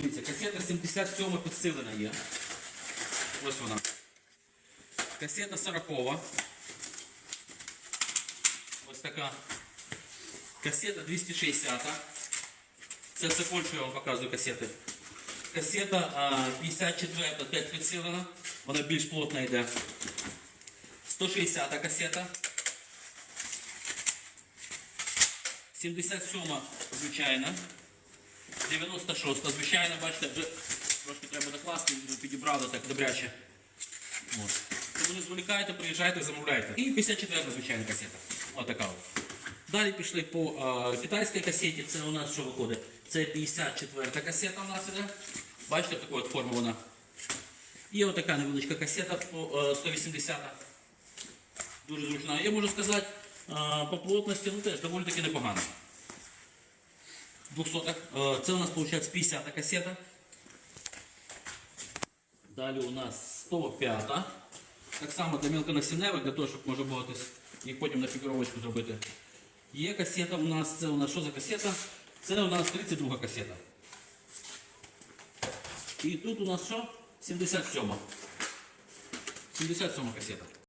Дивіться, касета 77 підсилена є. Ось вона. Касета 40. Ось така. Касета 260. Це все Польща, я вам показую касети. Касета а, 54 5 підсилена. Вона більш плотна йде. 160 касета. 77 звичайна. 96 звичайно, бачите, вже трошки треба докласти, підібрали так добряче. От. Тому не зволікайте, приїжджайте, замовляйте. І 54 звичайна касета. Отака от. Далі пішли по а, китайській касеті. Це у нас що виходить? Це 54 касета у нас іде. Бачите, такої от форми вона. І отака невеличка касета по е, 180. Дуже зручна. Я можу сказати, по плотності ну, теж доволі таки непогано. 200. Е, Це у нас виходить 50 касета. Далі у нас 105. Так само для мілконасінневих, для того, щоб можна було десь їх потім на фікровочку зробити. Є касета у нас, це у нас що за касета? Це у нас 32 касета. І тут у нас що? 77. 77 касета.